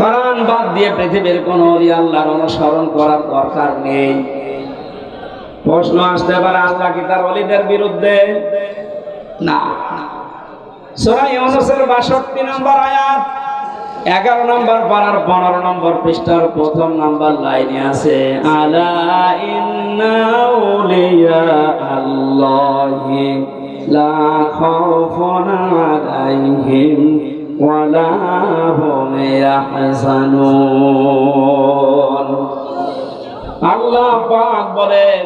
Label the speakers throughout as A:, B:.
A: কোরআন বাদ দিয়ে পৃথিবীর কোন আল্লাহর অনুসরণ করার দরকার নেই। প্রশ্ন আসতে পারে, আল্লাহ কি তার অলিদের বিরুদ্ধে? না। সূরা ইউনূসের 62 নম্বর আয়াত, এগারো নম্বর পারার পনেরো নম্বর পৃষ্ঠার প্রথম নম্বর লাইনে আছে, আলা ওয়ালা হুম ইয়াহজানুন আল্লাহ পাক বলেন,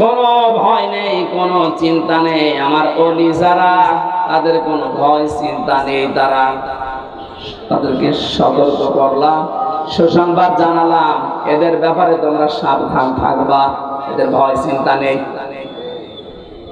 A: কোনো ভয় নেই, কোনো চিন্তা নেই। আমার অলি যারা, তাদের কোনো ভয়, চিন্তা নেই তারা। তাদেরকে সতর্ক করলাম, সুসংবাদ জানালাম। এদের ব্যাপারে তোমরা সাবধান থাকবা, এদের ভয়, চিন্তা নেই অথচ সূরা আরাফের তিন নাম্বার আয়াতে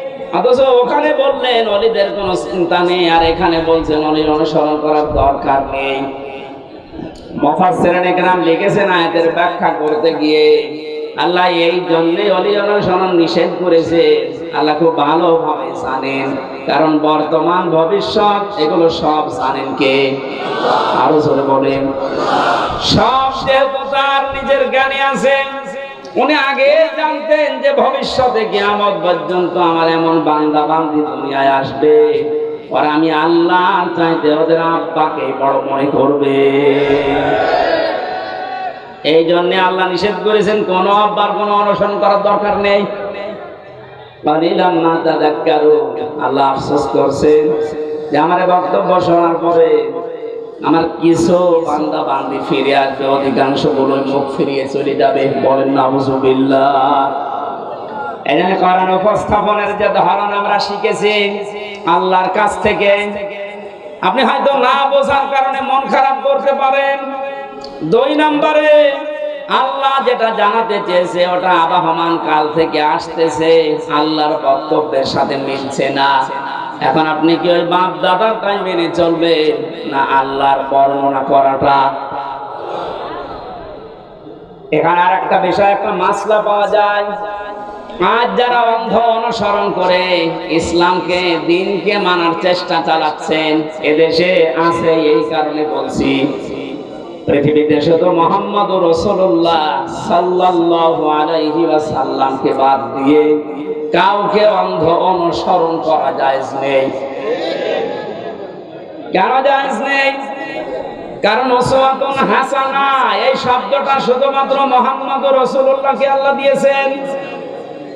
A: অথচ ওখানে বললেন, অলিদের চিন্তা নেই, আর এখানে বলছেন, অলির অনুসরণ করার দরকার নেই। আল্লাহ কারণ বর্তমান ভবিষ্যৎ, এগুলো সব জানেন কে? আরও বলেন। সব যেহেতু নিজের জ্ঞানে আছে। উনি আগে জানতেন যে ভবিষ্যতে কিয়ামত পর্যন্ত আমার এমন বান্দা বান্দি দুনিয়ায় আসবে। আর আমি আল্লাহ চাইতে ওদের আব্বাকে বড় মনে করবে। এই জন্য আল্লাহ নিষেধ করেছেন, কোন আব্বার কোনো অনুসরণ করার দরকার নেই। পারিলাম না তাদাক্কারু আল্লাহ আফসোস করছেন যে আমার বক্তব্য শোনার পরে আমার কিছু বান্দা বান্দি ফিরে আসবে, অধিকাংশগুলো মুখ ফিরিয়ে চলে যাবে। বলেন না হুজুবিল্লাহ এখানে কোরআন উপস্থাপনের যে ধরন আমরা শিখেছি, আল্লাহর কাছ থেকে। আপনি হয়তো না বোঝার কারণে মন খারাপ করতে পারেন। দুই নম্বরে, আল্লাহ যেটা জানাতে চেয়েছে, ওটা আবাহমান কাল থেকে আসতেছে। আল্লাহর বক্তব্যের সাথে মিলছে না। এখন আপনি কি ওই বাপ দাদার তাই মেনে চলবে? না আল্লাহর বর্ণনা করাটা। এখানে আর একটা বিষয়, একটা মাসলা পাওয়া যায়। আজ যারা অন্ধ অনুসরণ করে ইসলামকে, দিনকে মানার চেষ্টা চালাচ্ছেন, এদেশে আছে এই কারণে বলছি। পৃথিবীতে শুধু মোহাম্মদ রসুল্লাহ সাল্লাল্লাহু আলাইহি ওয়াসাল্লামকে বাদ দিয়ে কাউকে অন্ধ অনুসরণ করা যায় নেই। কেন জায়েজ নেই? কারণ ওসওয়াতুন হাসানা এই শব্দটা শুধুমাত্র মোহাম্মদ রসুল্লাহকে আল্লাহ দিয়েছেন।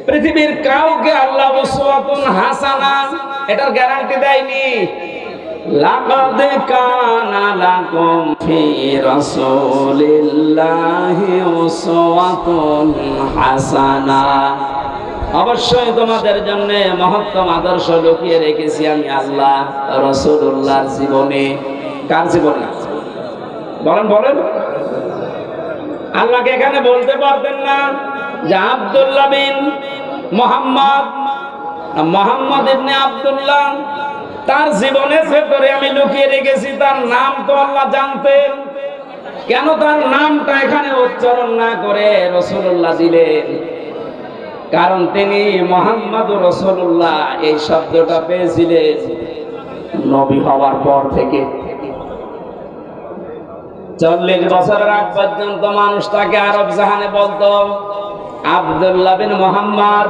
A: পৃথিবীর কাউকে আল্লাহ ওসওয়াতুন হাসানা এটার গ্যারান্টি দেয়নি। লাকাদ কানা লাকুম ফি রাসূলিল্লাহি উসওয়াতুন হাসানা। অবশ্যই তোমাদের জন্য মহত্তম আদর্শ লুকিয়ে রেখেছি আমি আল্লাহ রসুল্লাহর জীবনে। কার জীবনে? বলেন বলেন। আল্লাহকে এখানে বলতে পারবেন না যে আব্দুল্লাহ বিন মোহাম্মদ। মোহাম্মদ ইবনে আব্দুল্লাহ, তার জীবনের ভেতরে আমি লুকিয়ে রেখেছি, তার নাম তো আল্লাহ জানতেন। কেন তার নামটা এখানে উচ্চারণ না করে রসুল্লাহ দিলেন? কারণ তিনি মোহাম্মদ রসুল্লাহ এই শব্দটা পেয়েছিলেন নবী হওয়ার পর থেকে। চল্লিশ বছরের আগ পর্যন্ত মানুষ তাকে আরব জাহানে বলতো, আবদুল্লাহ বিন মোহাম্মদ।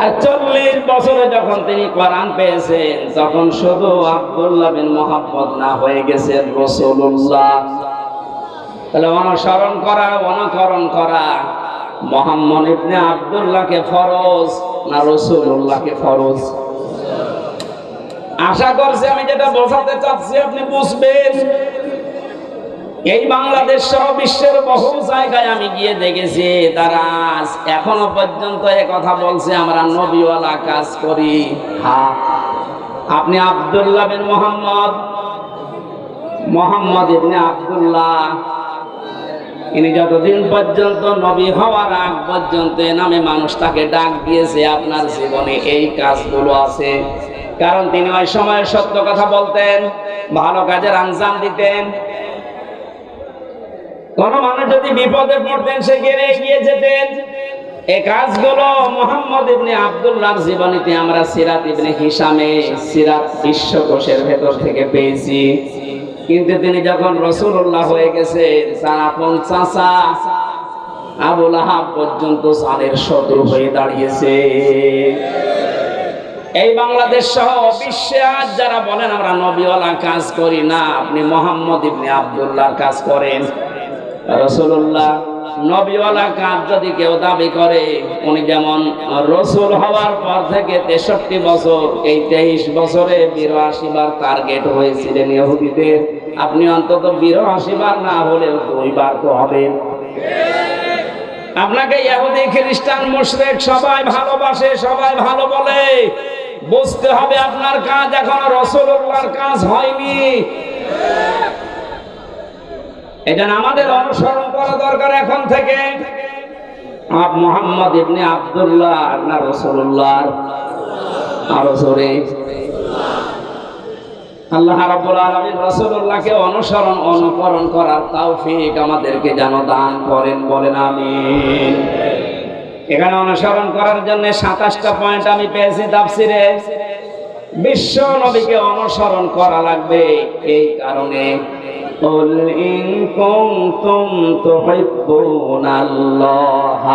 A: আর চল্লিশ বছরে যখন তিনি কোরআন পেয়েছেন, তখন শুধু আবদুল্লাহ বিন মোহাম্মদ না, হয়ে গেছেন রসুল্লাহ তাহলে অনুসরণ করা, অনুকরণ করা মোহাম্মদ ইবনে আবদুল্লাহকে ফরজ না রসুল্লাহকে ফরজ? আশা করছি আমি যেটা বোঝাতে চাচ্ছি, আপনি বুঝবেন। এই বাংলাদেশ সহ বিশ্বের বহু জায়গায় আমি গিয়ে দেখেছি, তারা এখনও পর্যন্ত এ কথা বলছে, আমরা নবীওয়ালা কাজ করি। হ্যাঁ আপনি আব্দুল্লাহ বিন মোহাম্মদ মোহাম্মদ ইবনে আব্দুল্লাহ। ইনি যতদিন পর্যন্ত নবী হওয়ার আগ পর্যন্ত নামে মানুষ তাকে ডাক দিয়েছে, আপনার জীবনে এই কাজগুলো আছে। কারণ তিনি ওই সময় সত্য কথা বলতেন, ভালো কাজের আঞ্জাম দিতেন। কোন মানুষ যদি বিপদে পড়তেন, সে গেড়ে এগিয়ে যেতেন। এই কাজগুলো মোহাম্মদ ইবনে আব্দুল্লাহর জীবনীতে আমরা সিরাত ইবনে হিসামে, সিরাত বিশ্বকোষের ভেতর থেকে পেয়েছি। কিন্তু তিনি যখন রসুল্লাহ হয়ে গেছে তার আপন আবুল আহাব পর্যন্ত সালের শত্রু হয়ে দাঁড়িয়েছে। এই বাংলাদেশ সহ বিশ্বে আজ যারা বলেন, আমরা নবীওয়ালা কাজ করি না, আপনি মোহাম্মদ ইবনে আবদুল্লাহ কাজ করেন। রসুল্লাহ নবীওয়ালা কাজ যদি কেউ দাবি করে, উনি যেমন রসুল হওয়ার পর থেকে তেষট্টি বছর, এই তেইশ বছরে বিরাশি বার টার্গেট হয়েছিলেন ইহুদিদের। আপনি অন্তত বিরাশি বার না হলেও দুইবার তো হবেন আপনাকে ইহুদি, খ্রিস্টান, মুশরিক সবাই ভালোবাসে, সবাই ভালো বলে। বুঝতে হবে আপনার কাজ এখনও রসুল্লাহর কাজ হয়নি। এটা আমাদের অনুসরণ করা দরকার এখন থেকে। মোহাম্মদ ইবনে না আরও জোরে। আল্লাহ রাব্বুল আলামিন রাসূলুল্লাহকে অনুসরণ অনুকরণ করার তৌফিক আমাদেরকে যেন দান করেন, বলেন আমিন। এখানে অনুসরণ করার জন্য সাতাশটা পয়েন্ট আমি পেয়েছি তাফসিরে। বিশ্ব নবীকে অনুসরণ করা লাগবে এই কারণে। قل إن كنتم تحبون الله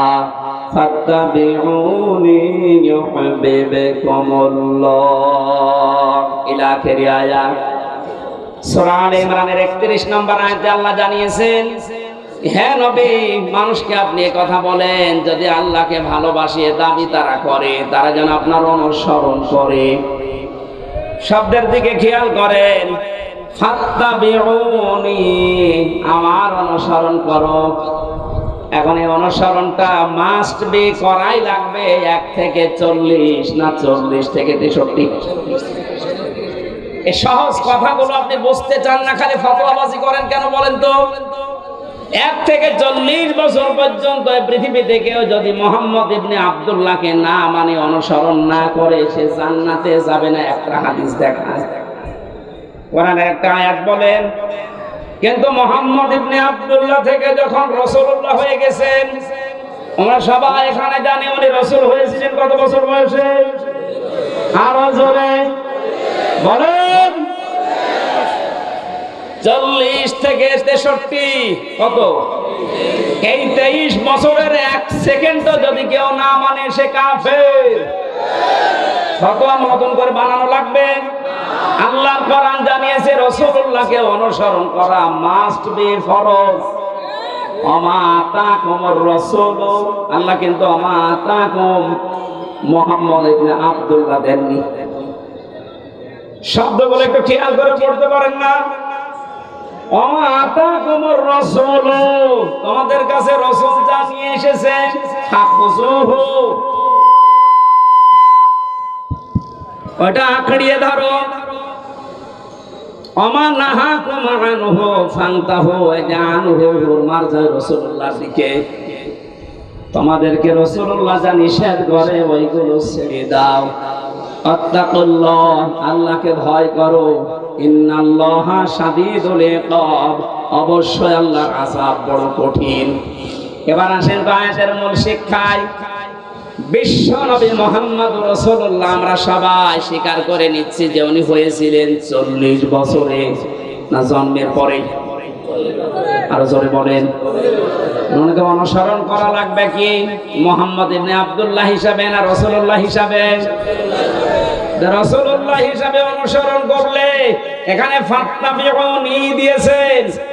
A: فاتبعوني يحببكم الله إلى آخر آية সূরা আলে ইমরানের 31 নম্বর আয়াতে আল্লাহ জানিয়েছেন হ্যাঁ নবী মানুষকে আপনি এ কথা বলেন যদি আল্লাহকে ভালোবাসিয়ে দাবি তারা করে তারা যেন আপনার অনুসরণ করে শব্দের দিকে খেয়াল করেন ফাত্তাবিউনি আমার অনুসরণ করো। এখন এই অনুসরণটা মাস্ট বি করাই লাগবে এক থেকে চল্লিশ না চল্লিশ থেকে তেষট্টি। এই সহজ কথাগুলো আপনি বুঝতে চান না, খালি ফতোয়াবাজি করেন কেন বলেন তো? এক থেকে চল্লিশ বছর পর্যন্ত পৃথিবীতে কেউ যদি মোহাম্মদ ইবনে আব্দুল্লাহকে না মানে অনুসরণ না করে, সে জান্নাতে যাবে না, একটা হাদিস দেখায়। কোরআনের একটা আয়াত বলেন, কিন্তু মোহাম্মদ ইবনে আব্দুল্লাহ থেকে যখন রসুল্লাহ হয়ে গেছেন, আমরা সবাই এখানে জানি উনি রসুল হয়েছিলেন কত বছর বয়সে? আরও জোরে। বলেন, চল্লিশ থেকে তেষট্টি, কত? এই তেইশ বছরের এক সেকেন্ড যদি কেউ না মানে সে কাফের। ফতোয়া নতুন করে বানানো লাগবে। আল্লাহ কোরআন জানিয়েছে রসুল্লাহকে অনুসরণ করা মাস্ট বি ফরজ। আল্লাহ কিন্তু মোহাম্মদ ইবনে আব্দুল্লাহ দেননি। শব্দগুলো একটু খেয়াল করে পড়তে পারেন না। তোমাদের কাছে রসুল যা এসেছে ওটা আঁকড়িয়ে ধরো। অমা নাহা কুমান হো ফাংতা হো জান হো মার যায় দিকে। তোমাদেরকে রসুল্লাহ যা নিষেধ করে ওইগুলো ছেড়ে দাও। অত্তাকুল্লাহ আল্লাহকে ভয় করো। অবশ্যই আল্লাহর আযাব বড় কঠিন। এবার আসেন তো মূল শিক্ষায়। না অনুসরণ করা লাগবে কি? মোহাম্মদ আব্দুল্লাহ হিসাবে না রসুল্লাহ হিসাবে? রসুল্লাহ হিসাবে অনুসরণ করলে এখানে ফাত্তা দিয়েছেন।